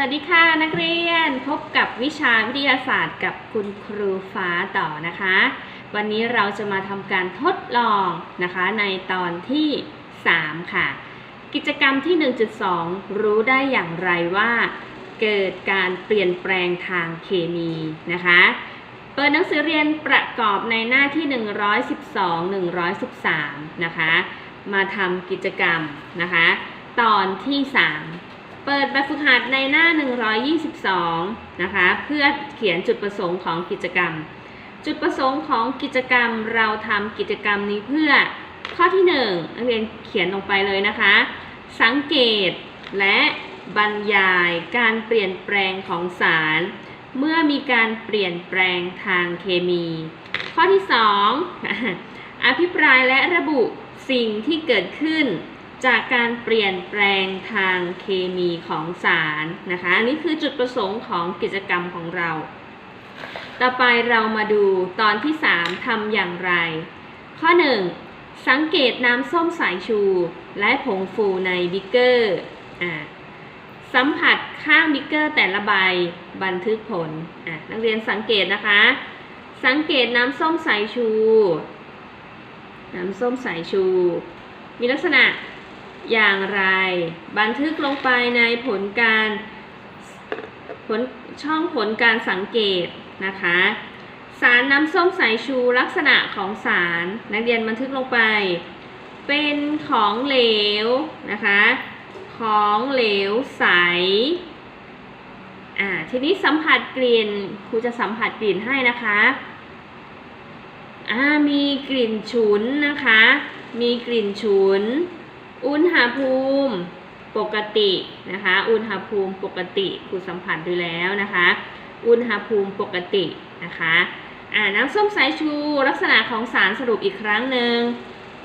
สวัสดีค่ะนักเรียนพบกับวิชาวิทยาศาสตร์กับคุณครูฟ้าต่อนะคะ วันนี้เราจะมาทำการทดลองนะคะในตอนที่ 3 ค่ะ กิจกรรมที่ 1.2 รู้ได้อย่างไรว่า เกิดการเปลี่ยนแปลงทางเคมีนะคะเปิดหนังสือเรียนประกอบในหน้าที่ 112 113 นะคะ มาทำกิจกรรมนะคะ ตอนที่ 3 เปิดแบบฝึกหัดในหน้า 122 นะคะ เพื่อเขียนจุดประสงค์ของกิจกรรม จุดประสงค์ของกิจกรรมเราทำกิจกรรมนี้เพื่อข้อที่1นักเรียนเขียนลงไปเลยนะคะ สังเกตและบรรยายการเปลี่ยนแปลงของสาร เมื่อมีการเปลี่ยนแปลงทางเคมี ข้อที่ 2 อภิปรายและระบุสิ่งที่เกิดขึ้น จากการเปลี่ยนแปลงทางเคมีของสารนะคะอันนี้คือจุดประสงค์ของกิจกรรมของเรา ต่อไปเรามาดูตอนที่ 3ทำอย่างไร ข้อ 1 สังเกตน้ำส้มสายชู และผงฟูในบิกเกอร์อ่าสัมผัสข้างบิกเกอร์แต่ละใบบันทึกผลอะนักเรียนสังเกตนะคะ สังเกตน้ำส้มสายชู น้ำส้มสายชู มีลักษณะ อย่างไร บันทึกลงไปในผลการผลช่องผลการสังเกตนะคะ สารน้ำส้มสายชูลักษณะของสารนักเรียนบันทึกลงไป เป็นของเหลวนะคะ ของเหลวใสอ่าทีนี้สัมผัสกลิ่นครูจะสัมผัสกลิ่นให้นะคะอ่ามีกลิ่นฉุนนะคะ มีกลิ่นฉุน อุณหภูมิปกตินะคะ อุณหภูมิปกติครูสัมผัสดูแล้วนะคะ อุณหภูมิปกตินะคะอ่าน้ำส้มสายชูลักษณะของสารสรุปอีกครั้งหนึ่ง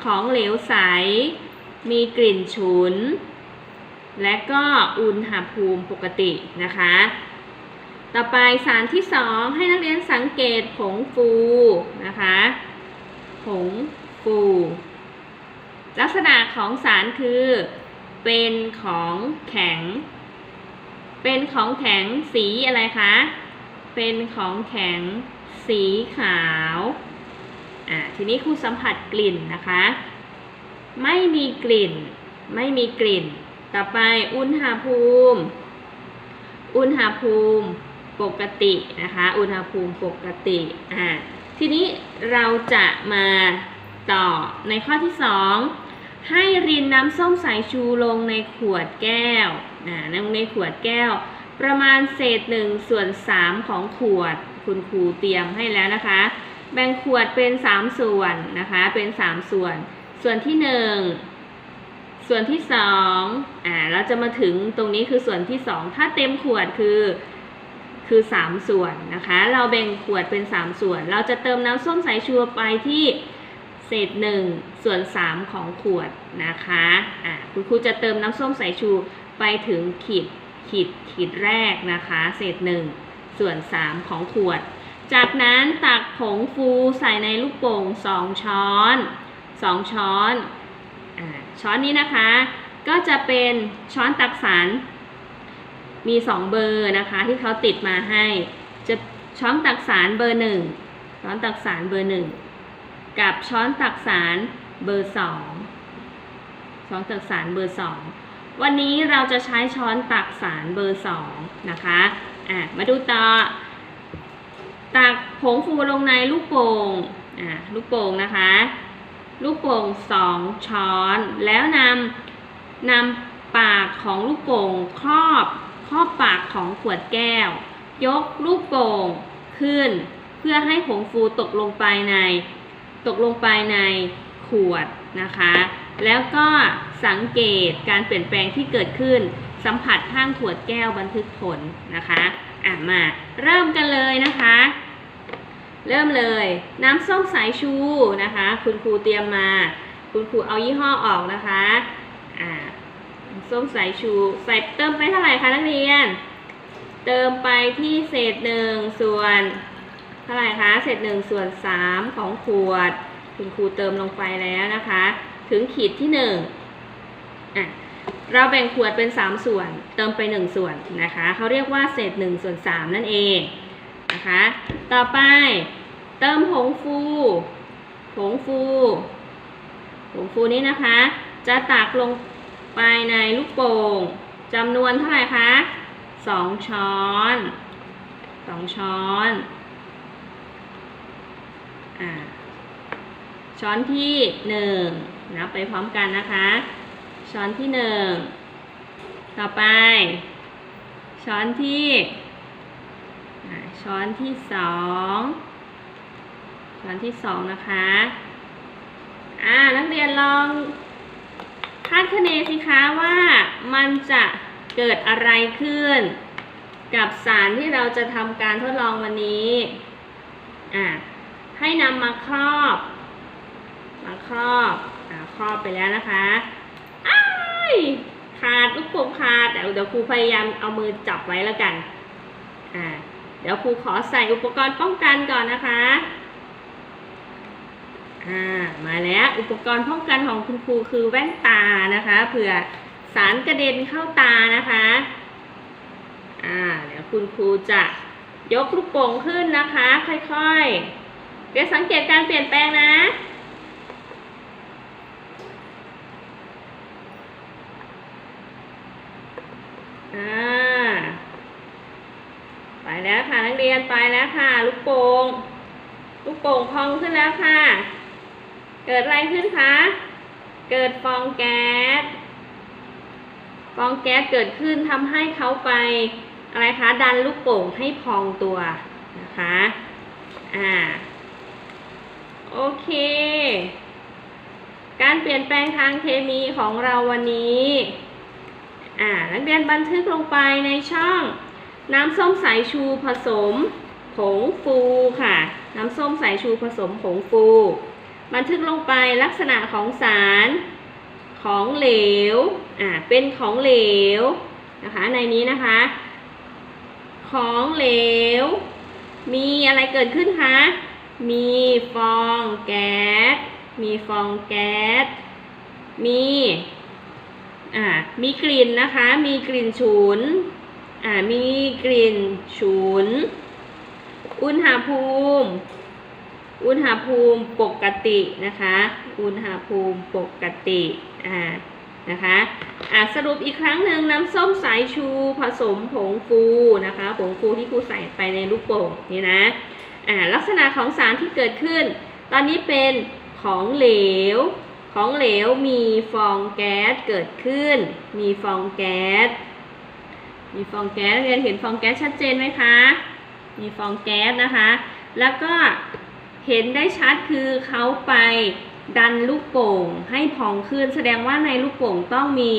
ของเหลวใส มีกลิ่นฉุน และก็อุณหภูมิปกตินะคะ ต่อไปสารที่สองให้นักเรียนสังเกตผงฟูนะคะ ผงฟู ลักษณะของสารคือ เป็นของแข็ง เป็นของแข็งสีอะไรคะ เป็นของแข็งสีขาวอ่าทีนี้ครูสัมผัสกลิ่นนะคะ ไม่มีกลิ่น ไม่มีกลิ่น ต่อไปอุณหภูมิ อุณหภูมิปกตินะคะ อุณหภูมิปกติอ่าทีนี้เราจะมาต่อในข้อที่ 2 ให้รินน้ำส้มสายชูลงในขวดแก้วนะลงในขวดแก้ว ประมาณเศษหนึ่งส่วน3ของขวด คุณครูเตรียมให้แล้วนะคะ แบ่งขวดเป็น3ส่วนนะคะ เป็น3ส่วน ส่วนที่1ส่วนที่2อ่า เราจะมาถึงตรงนี้คือส่วนที่2ถ้าเต็มขวดคือคือ 3 ส่วนนะคะ เราแบ่งขวดเป็น 3 ส่วน เราจะเติมน้ำส้มสายชูไปที่ เศษ1ส่วน 3 ของขวดนะคะอ่าคุณครูจะเติมน้ำส้มสายชูไปถึงขีดขีดขีดแรกนะคะ เศษ 1 ส่วน 3 ของขวด จากนั้นตักผงฟูใส่ในลูกโป่ง 2 ช้อน 2 ช้อนอช้อนนี้นะคะ ก็จะเป็นช้อนตักสารมี 2 เบอร์นะคะที่เขาติดมาให้ จะช้อนตักสารเบอร์ 1 ช้อนตักสารเบอร์ 1 กับช้อนตักสารเบอร์2ช้อนตักสารเบอร์2วันนี้เราจะใช้ช้อนตักสารเบอร์2นะคะอะมาดูต่อตักผงฟูลงในลูกโป่งอะลูกโป่งนะคะ ลูกโป่ง2ช้อน แล้วนำนำปากของลูกโป่งครอบครอบปากของขวดแก้ว ยกลูกโป่งขึ้น เพื่อให้ผงฟูตกลงไปใน ตกลงไปในขวดนะคะ แล้วก็สังเกตการเปลี่ยนแปลงที่เกิดขึ้น สัมผัสข้างขวดแก้วบันทึกผลนะคะอะมาเริ่มกันเลยนะคะ เริ่มเลยน้ำส้มสายชูนะคะ คุณครูเตรียมมา คุณครูเอายี่ห้อออกนะคะอ่าส้มสายชูใส่เติมไปเท่าไหร่คะนักเรียน เติมไปที่เศษหนึ่งส่วน เท่าไหร่คะ เศษหนึ่งส่วนสามของขวด คุณครูเติมลงไปแล้วนะคะ ถึงขีดที่หนึ่งอะเราแบ่งขวดเป็น 3 ส่วน เติมไป 1 ส่วนนะคะ เขาเรียกว่าเศษ1ส่วน3นั่นเองนะคะ ต่อไปเติมผงฟูผงฟูผงฟูนี้นะคะ จะตักลงไปในลูกโป่งจำนวนเท่าไหร่คะสองช้อนสองช้อน อ่าช้อนที่หนึ่งนับไปพร้อมกันนะคะ ช้อนที่หนึ่งต่อไป ช้อนที่ช้อนที่สองช้อนที่สองนะคะอ่านักเรียนลองคาดคะเนสิคะว่ามันจะเกิดอะไรขึ้น กับสารที่เราจะทำการทดลองวันนี้อ่า ให้นำมาครอบ มาครอบอ่าครอบไปแล้วนะคะอ้ายขาดลูกโป่งขาดเดี๋ยวเดี๋ยวครูพยายามเอามือจับไว้แล้วกันอ่าเดี๋ยวครูขอใส่อุปกรณ์ป้องกันก่อนนะคะอ่ามาแล้วอุปกรณ์ป้องกันของคุณครูคือแว่นตานะคะเผื่อสารกระเด็นเข้าตานะคะอ่าเดี๋ยวคุณครูจะยกลูกโป่งขึ้นนะคะ ค่อยๆ เดี๋ยวสังเกตการเปลี่ยนแปลงนะ อ่า ไปแล้วค่ะนักเรียนไปแล้วค่ะ ลูกโป่ง ลูกโป่งพองขึ้นแล้วค่ะ เกิดอะไรขึ้นคะ เกิดฟองแก๊ส ฟองแก๊สเกิดขึ้นทำให้เขาไปอะไรคะ ดันลูกโป่งให้พองตัวนะคะ อ่า โอเค การเปลี่ยนแปลงทางเคมีของเราวันนี้ อ่า นักเรียนบันทึกลงไปในช่อง น้ำส้มสายชูผสมผงฟูค่ะ น้ำส้มสายชูผสมผงฟู บันทึกลงไปลักษณะของสารของเหลว อ่า เป็นของเหลวนะคะในนี้นะคะ ของเหลว มีอะไรเกิดขึ้นคะ มีฟองแก๊ส มีฟองแก๊ส มี อ่า มีกลิ่นนะคะ มีกลิ่นฉุน อ่า มีกลิ่นฉุน อุณหภูมิ อุณหภูมิปกตินะคะ อุณหภูมิปกติ อ่า นะคะอ่าสรุปอีกครั้งหนึ่งน้ำส้มสายชูผสมผงฟูนะคะ ผงฟูที่ครูใส่ไปในลูกโป่งนี่นะ อ่าลักษณะของสารที่เกิดขึ้น ตอนนี้เป็นของเหลว ของเหลวมีฟองแก๊สเกิดขึ้น มีฟองแก๊ส มีฟองแก๊สเรียนเห็นฟองแก๊สชัดเจนไหมคะ มีฟองแก๊สนะคะ แล้วก็เห็นได้ชัดคือเขาไปดันลูกโป่งให้พองขึ้น แสดงว่าในลูกโป่งต้องมี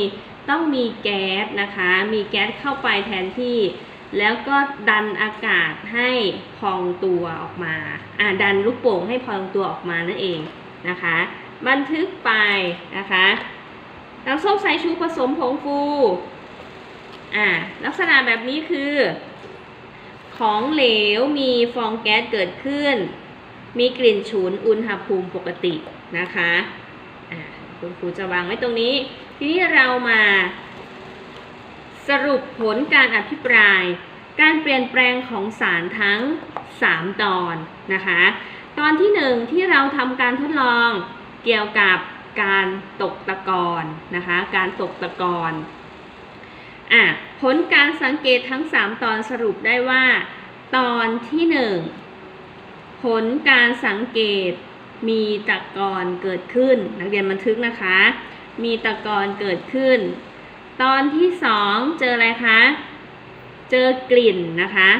ต้องมีแก๊สนะคะ มีแก๊สเข้าไปแทนที่ แล้วก็ดันอากาศให้พองตัวออกมาอ่าดันลูกโป่งให้พองตัวออกมานั่นเองนะคะ บันทึกไปนะคะน้ำส้มสายชูผสมผงฟูอ่าลักษณะแบบนี้คือ ของเหลวมีฟองแก๊สเกิดขึ้น มีกลิ่นฉุนอุณหภูมิปกตินะคะอ่าคุณครูจะวางไว้ตรงนี้ ทีนี้เรามา สรุปผลการอภิปราย การเปลี่ยนแปลงของสารทั้ง 3 ตอนนะคะ ตอนที่ 1 ที่เราทำการทดลองเกี่ยวกับการตกตะกอนนะคะ การตกตะกอนอะผลการสังเกตทั้ง 3 ตอนสรุปได้ว่า ตอนที่ 1 ผลการสังเกตมีตะกอนเกิดขึ้น นักเรียนบันทึกนะคะ มีตะกอนเกิดขึ้น ตอนที่2เจออะไรคะ เจอกลิ่นนะคะ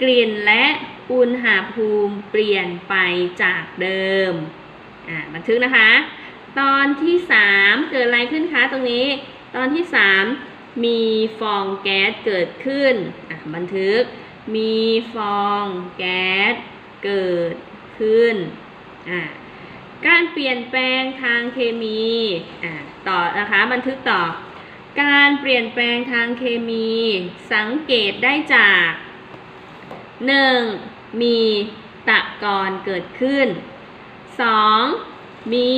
กลิ่นและอุณหภูมิเปลี่ยนไปจากเดิม อ่าบันทึกนะคะ ตอนที่3เกิดอะไรขึ้นคะตรงนี้ ตอนที่3มีฟองแก๊สเกิดขึ้น อะบันทึก มีฟองแก๊สเกิดขึ้น อ่าการเปลี่ยนแปลงทางเคมี อ่าต่อนะคะบันทึกต่อ การเปลี่ยนแปลงทางเคมีสังเกตได้จาก 1. มีตะกอนเกิดขึ้น 2. มี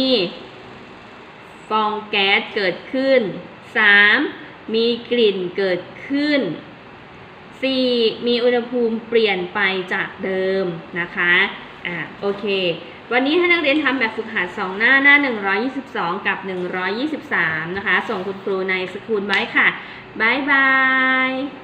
ฟองแก๊สเกิดขึ้น 3. มีกลิ่นเกิดขึ้น 4. มีอุณหภูมิเปลี่ยนไปจากเดิมนะคะ อะโอเค วันนี้ให้นักเรียนทำแบบฝึกหัด 2 หน้าหน้า 122 กับ 123 นะคะ ส่งคุณครูในสกูลไว้ค่ะ บ๊ายบาย